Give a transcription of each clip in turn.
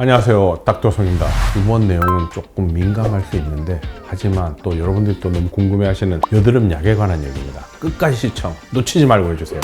안녕하세요 닥터성입니다 이번 내용은 조금 민감할 수 있는데 하지만 또 여러분들이 또 너무 궁금해하시는 여드름 약에 관한 얘기입니다 끝까지 시청 놓치지 말고 해주세요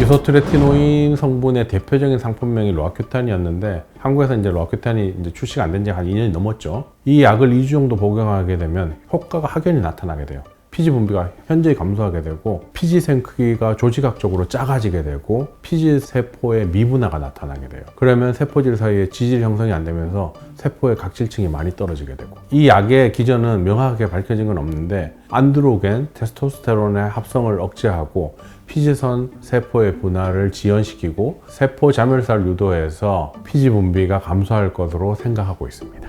이소트레티노인 성분의 대표적인 상품명이 로아큐탄이었는데 한국에서 이제 로아큐탄이 이제 출시가 안 된 지 한 2년이 넘었죠. 이 약을 2주 정도 복용하게 되면 효과가 확연히 나타나게 돼요. 피지 분비가 현저히 감소하게 되고 피지 생 크기가 조직학적으로 작아지게 되고 피지 세포의 미분화가 나타나게 돼요. 그러면 세포질 사이에 지질 형성이 안 되면서 세포의 각질층이 많이 떨어지게 되고 이 약의 기전은 명확하게 밝혀진 건 없는데 안드로겐, 테스토스테론의 합성을 억제하고 피지선 세포의 분화를 지연시키고 세포 자멸사를 유도해서 피지 분비가 감소할 것으로 생각하고 있습니다.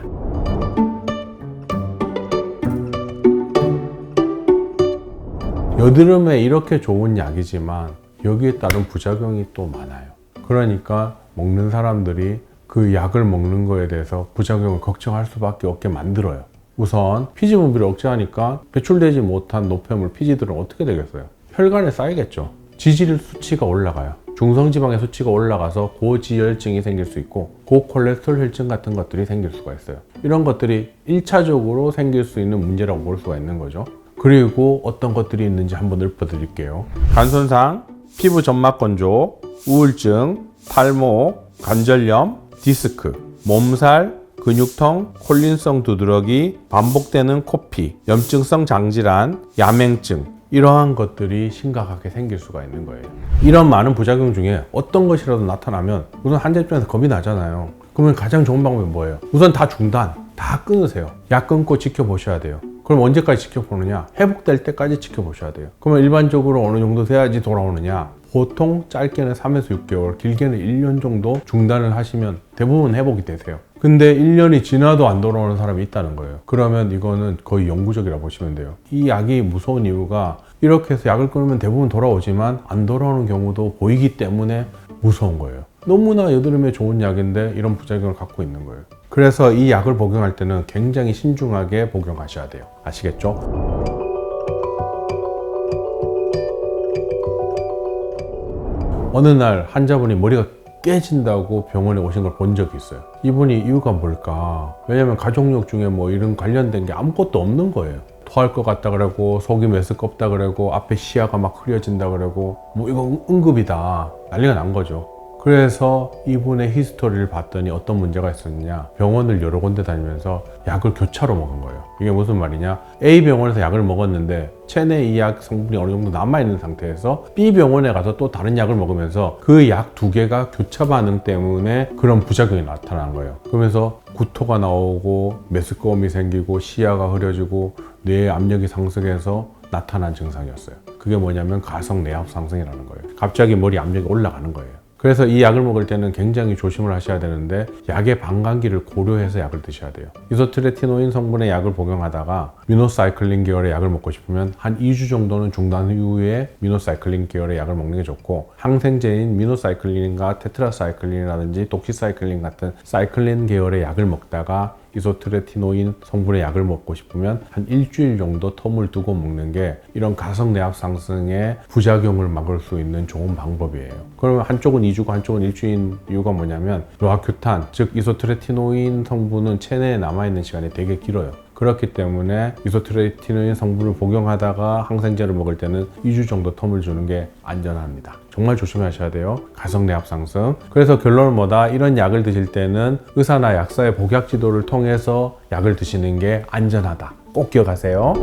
여드름에 이렇게 좋은 약이지만 여기에 따른 부작용이 또 많아요. 그러니까 먹는 사람들이 그 약을 먹는 거에 대해서 부작용을 걱정할 수밖에 없게 만들어요. 우선 피지 분비를 억제하니까 배출되지 못한 노폐물 피지들은 어떻게 되겠어요? 혈관에 쌓이겠죠. 지질 수치가 올라가요. 중성지방의 수치가 올라가서 고지혈증이 생길 수 있고 고콜레스테롤 혈증 같은 것들이 생길 수가 있어요. 이런 것들이 1차적으로 생길 수 있는 문제라고 볼 수가 있는 거죠. 그리고 어떤 것들이 있는지 한번 읊어드릴게요. 간손상, 피부 점막 건조, 우울증, 탈모, 관절염, 디스크, 몸살, 근육통, 콜린성 두드러기, 반복되는 코피, 염증성 장질환, 야맹증, 이러한 것들이 심각하게 생길 수가 있는 거예요. 이런 많은 부작용 중에 어떤 것이라도 나타나면 우선 환자 입장에서 겁이 나잖아요. 그러면 가장 좋은 방법이 뭐예요? 우선 다 중단, 다 끊으세요. 약 끊고 지켜보셔야 돼요. 그럼 언제까지 지켜보느냐? 회복될 때까지 지켜보셔야 돼요. 그러면 일반적으로 어느 정도 돼야지 돌아오느냐? 보통 짧게는 3에서 6개월, 길게는 1년 정도 중단을 하시면 대부분 회복이 되세요. 근데 1년이 지나도 안 돌아오는 사람이 있다는 거예요. 그러면 이거는 거의 영구적이라 보시면 돼요. 이 약이 무서운 이유가 이렇게 해서 약을 끊으면 대부분 돌아오지만 안 돌아오는 경우도 보이기 때문에 무서운 거예요. 너무나 여드름에 좋은 약인데 이런 부작용을 갖고 있는 거예요. 그래서 이 약을 복용할 때는 굉장히 신중하게 복용하셔야 돼요. 아시겠죠? 어느 날 환자분이 머리가 깨진다고 병원에 오신 걸 본 적이 있어요. 이분이 이유가 뭘까? 왜냐면 가족력 중에 뭐 이런 관련된 게 아무것도 없는 거예요. 토할 것 같다 그러고 속이 메스껍다 그러고 앞에 시야가 막 흐려진다 그러고 뭐 이거 응- 응급이다 난리가 난 거죠. 그래서 이분의 히스토리를 봤더니 어떤 문제가 있었느냐. 병원을 여러 군데 다니면서 약을 교차로 먹은 거예요. 이게 무슨 말이냐? A 병원에서 약을 먹었는데 체내 이 약 성분이 어느 정도 남아있는 상태에서 B 병원에 가서 또 다른 약을 먹으면서 그 약 두 개가 교차 반응 때문에 그런 부작용이 나타난 거예요. 그러면서 구토가 나오고 메스꺼움이 생기고 시야가 흐려지고 뇌의 압력이 상승해서 나타난 증상이었어요. 그게 뭐냐면 가성 내압 상승이라는 거예요. 갑자기 머리 압력이 올라가는 거예요 그래서 이 약을 먹을 때는 굉장히 조심을 하셔야 되는데 약의 방광기를 고려해서 약을 드셔야 돼요. 이소트레티노인 성분의 약을 복용하다가 미노사이클린 계열의 약을 먹고 싶으면 한 2주 정도는 중단 후에 미노사이클린 계열의 약을 먹는 게 좋고 항생제인 미노사이클린과 테트라사이클린이라든지 독시사이클린 같은 사이클린 계열의 약을 먹다가 이소트레티노인 성분의 약을 먹고 싶으면 한 일주일 정도 텀을 두고 먹는 게 이런 가성 내압 상승의 부작용을 막을 수 있는 좋은 방법이에요. 그러면 한쪽은 2주고 한쪽은 일주일 이유가 뭐냐면 로아큐탄, 즉 이소트레티노인 성분은 체내에 남아 있는 시간이 되게 길어요. 그렇기 때문에 이소트레티노인 성분을 복용하다가 항생제를 먹을 때는 2주 정도 텀을 주는 게 안전합니다. 정말 조심하셔야 돼요. 가성 내압 상승. 그래서 결론은 뭐다? 이런 약을 드실 때는 의사나 약사의 복약 지도를 통해서 약을 드시는 게 안전하다. 꼭 기억하세요.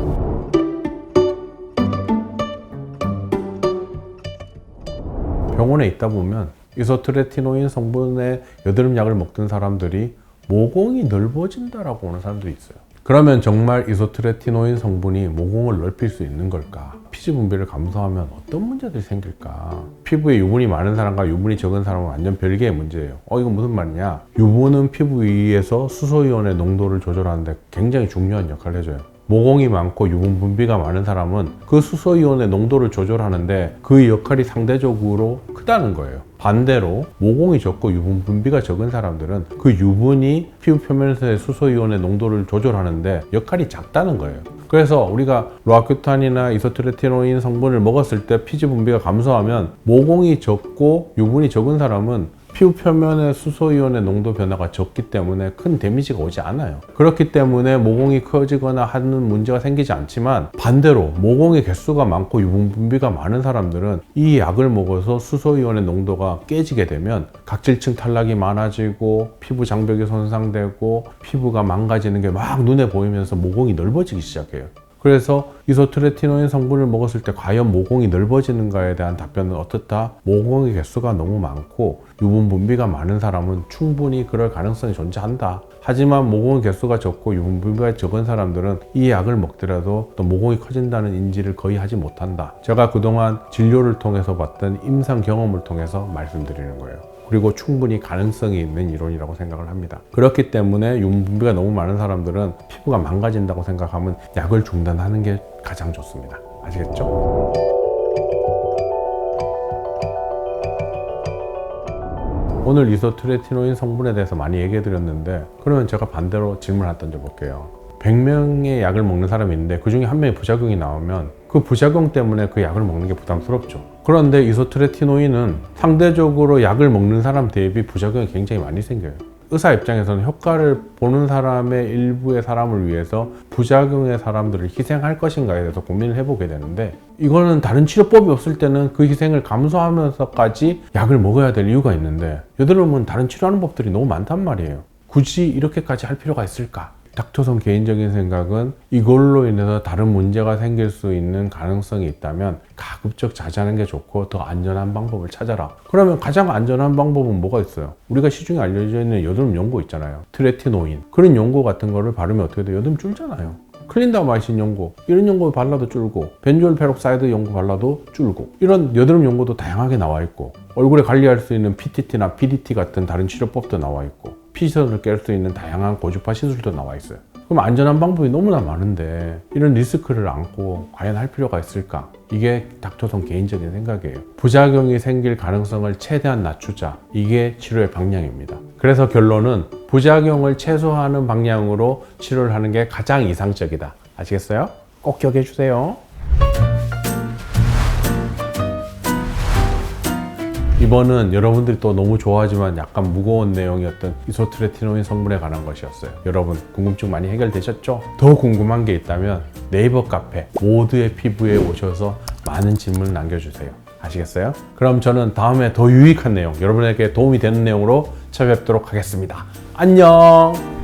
병원에 있다 보면 이소트레티노인 성분의 여드름 약을 먹던 사람들이 모공이 넓어진다라고 오는 사람들이 있어요. 그러면 정말 이소트레티노인 성분이 모공을 넓힐 수 있는 걸까? 피지 분비를 감소하면 어떤 문제들이 생길까? 피부에 유분이 많은 사람과 유분이 적은 사람은 완전 별개의 문제예요. 어, 이건 무슨 말이냐? 유분은 피부 위에서 수소이온의 농도를 조절하는데 굉장히 중요한 역할을 해줘요. 모공이 많고 유분 분비가 많은 사람은 그 수소이온의 농도를 조절하는데 그 역할이 상대적으로 크다는 거예요. 반대로 모공이 적고 유분 분비가 적은 사람들은 그 유분이 피부 표면에서의 수소이온의 농도를 조절하는데 역할이 작다는 거예요. 그래서 우리가 로아큐탄이나 이소트레티노인 성분을 먹었을 때 피지 분비가 감소하면 모공이 적고 유분이 적은 사람은 피부 표면의 수소이온의 농도 변화가 적기 때문에 큰 데미지가 오지 않아요. 그렇기 때문에 모공이 커지거나 하는 문제가 생기지 않지만 반대로 모공의 개수가 많고 유분 분비가 많은 사람들은 이 약을 먹어서 수소이온의 농도가 깨지게 되면 각질층 탈락이 많아지고 피부 장벽이 손상되고 피부가 망가지는 게 막 눈에 보이면서 모공이 넓어지기 시작해요. 그래서 이소트레티노인 성분을 먹었을 때 과연 모공이 넓어지는가에 대한 답변은 어떻다? 모공의 개수가 너무 많고 유분 분비가 많은 사람은 충분히 그럴 가능성이 존재한다. 하지만 모공의 개수가 적고 유분 분비가 적은 사람들은 이 약을 먹더라도 또 모공이 커진다는 인지를 거의 하지 못한다. 제가 그동안 진료를 통해서 봤던 임상 경험을 통해서 말씀드리는 거예요. 그리고 충분히 가능성이 있는 이론이라고 생각을 합니다. 그렇기 때문에 유분 분비가 너무 많은 사람들은 피부가 망가진다고 생각하면 약을 중단하는 게 가장 좋습니다. 아시겠죠? 오늘 이소트레티노인 성분에 대해서 많이 얘기해 드렸는데 그러면 제가 반대로 질문 하나 던져 볼게요. 100명의 약을 먹는 사람이 있는데 그 중에 한 명이 부작용이 나오면 그 부작용 때문에 그 약을 먹는 게 부담스럽죠. 그런데 이소트레티노인은 상대적으로 약을 먹는 사람 대비 부작용이 굉장히 많이 생겨요. 의사 입장에서는 효과를 보는 사람의 일부의 사람을 위해서 부작용의 사람들을 희생할 것인가에 대해서 고민을 해보게 되는데 이거는 다른 치료법이 없을 때는 그 희생을 감수하면서까지 약을 먹어야 될 이유가 있는데 여드름은 다른 치료하는 법들이 너무 많단 말이에요. 굳이 이렇게까지 할 필요가 있을까? 닥터성 개인적인 생각은 이걸로 인해서 다른 문제가 생길 수 있는 가능성이 있다면 가급적 자제하는 게 좋고 더 안전한 방법을 찾아라. 그러면 가장 안전한 방법은 뭐가 있어요? 우리가 시중에 알려져 있는 여드름 연고 있잖아요. 트레티노인. 그런 연고 같은 거를 바르면 어떻게 돼요? 여드름 줄잖아요. 클린다마이신 연고 이런 연고 발라도 줄고 벤조일 페록사이드 연고 발라도 줄고 이런 여드름 연고도 다양하게 나와 있고 얼굴에 관리할 수 있는 PTT나 PDT 같은 다른 치료법도 나와 있고 피서를 깰수 있는 다양한 고주파 시술도 나와 있어요. 그럼 안전한 방법이 너무나 많은데 이런 리스크를 안고 과연 할 필요가 있을까? 이게 닥터성 개인적인 생각이에요. 부작용이 생길 가능성을 최대한 낮추자. 이게 치료의 방향입니다. 그래서 결론은 부작용을 최소화하는 방향으로 치료를 하는 게 가장 이상적이다. 아시겠어요? 꼭 기억해 주세요. 이번은 여러분들이 또 너무 좋아하지만 약간 무거운 내용이었던 이소트레티노인 성분에 관한 것이었어요. 여러분 궁금증 많이 해결되셨죠? 더 궁금한 게 있다면 네이버 카페 모두의 피부에 오셔서 많은 질문 남겨주세요. 아시겠어요? 그럼 저는 다음에 더 유익한 내용, 여러분에게 도움이 되는 내용으로 찾아뵙도록 하겠습니다. 안녕!